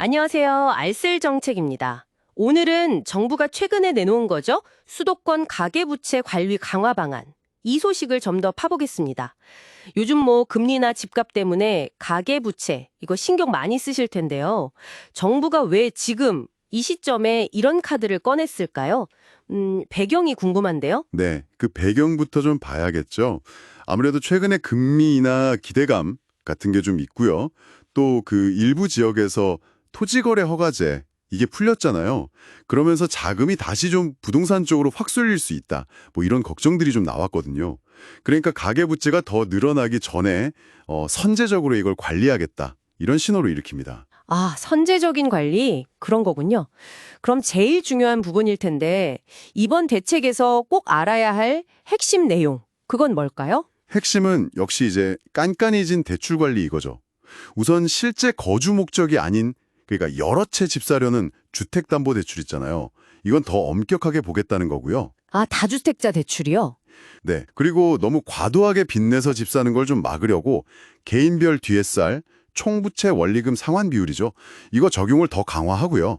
안녕하세요. 알쓸 정책입니다. 오늘은 정부가 최근에 내놓은 거죠. 수도권 가계부채 관리 강화 방안. 이 소식을 좀 더 파보겠습니다. 요즘 뭐 금리나 집값 때문에 가계부채 이거 신경 많이 쓰실 텐데요. 정부가 왜 지금 이 시점에 이런 카드를 꺼냈을까요? 음, 배경이 궁금한데요. 네, 그 배경부터 좀 봐야겠죠. 아무래도 최근에 금리나 기대감 같은 게 좀 있고요. 또 그 일부 지역에서 토지거래 허가제 이게 풀렸잖아요. 그러면서 자금이 다시 좀 부동산 쪽으로 확 쏠릴 수 있다. 뭐 이런 걱정들이 좀 나왔거든요. 그러니까 가계부채가 더 늘어나기 전에 어, 선제적으로 이걸 관리하겠다. 이런 신호를 일으킵니다. 아, 선제적인 관리? 그런 거군요. 그럼 제일 중요한 부분일 텐데, 이번 대책에서 꼭 알아야 할 핵심 내용, 그건 뭘까요? 핵심은 역시 이제 깐깐해진 대출 관리 이거죠. 우선 실제 거주 목적이 아닌 그러니까 여러 채 집 사려는 주택담보대출 있잖아요. 이건 더 엄격하게 보겠다는 거고요. 아, 다주택자 대출이요? 네. 그리고 너무 과도하게 빚내서 집 사는 걸 좀 막으려고 개인별 DSR, 총부채 원리금 상환 비율이죠. 이거 적용을 더 강화하고요.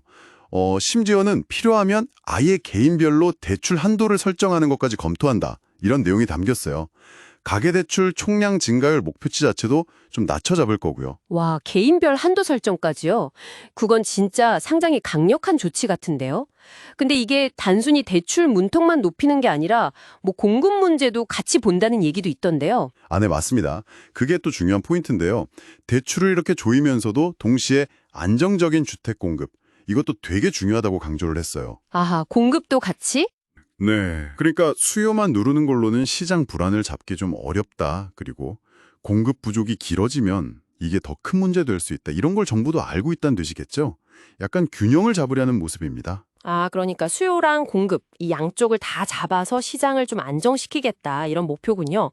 어, 심지어는 필요하면 아예 개인별로 대출 한도를 설정하는 것까지 검토한다. 이런 내용이 담겼어요. 가계대출 총량 증가율 목표치 자체도 좀 낮춰 잡을 거고요. 와, 개인별 한도 설정까지요? 그건 진짜 상당히 강력한 조치 같은데요? 근데 이게 단순히 대출 문턱만 높이는 게 아니라 뭐 공급 문제도 같이 본다는 얘기도 있던데요. 아, 네, 맞습니다. 그게 또 중요한 포인트인데요. 대출을 이렇게 조이면서도 동시에 안정적인 주택 공급, 이것도 되게 중요하다고 강조를 했어요. 아하, 공급도 같이? 네. 그러니까 수요만 누르는 걸로는 시장 불안을 잡기 좀 어렵다. 그리고 공급 부족이 길어지면 이게 더 큰 문제 될 수 있다. 이런 걸 정부도 알고 있다는 뜻이겠죠? 약간 균형을 잡으려는 모습입니다. 아, 그러니까 수요랑 공급, 이 양쪽을 다 잡아서 시장을 좀 안정시키겠다, 이런 목표군요.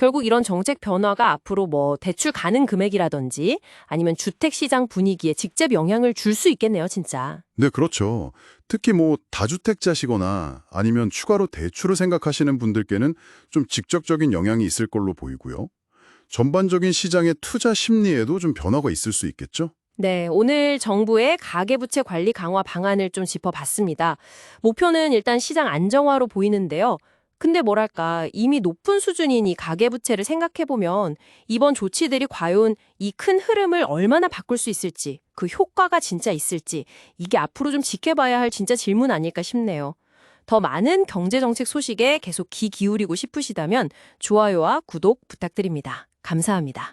결국 이런 정책 변화가 앞으로 뭐 대출 가능 금액이라든지 아니면 주택 시장 분위기에 직접 영향을 줄 수 있겠네요, 진짜. 네, 그렇죠. 특히 뭐 다주택자시거나 아니면 추가로 대출을 생각하시는 분들께는 좀 직접적인 영향이 있을 걸로 보이고요. 전반적인 시장의 투자 심리에도 좀 변화가 있을 수 있겠죠? 네, 오늘 정부의 가계부채 관리 강화 방안을 좀 짚어봤습니다. 목표는 일단 시장 안정화로 보이는데요. 근데 뭐랄까, 이미 높은 수준인 이 가계부채를 생각해보면 이번 조치들이 과연 이 큰 흐름을 얼마나 바꿀 수 있을지, 그 효과가 진짜 있을지, 이게 앞으로 좀 지켜봐야 할 진짜 질문 아닐까 싶네요. 더 많은 경제정책 소식에 계속 귀 기울이고 싶으시다면 좋아요와 구독 부탁드립니다. 감사합니다.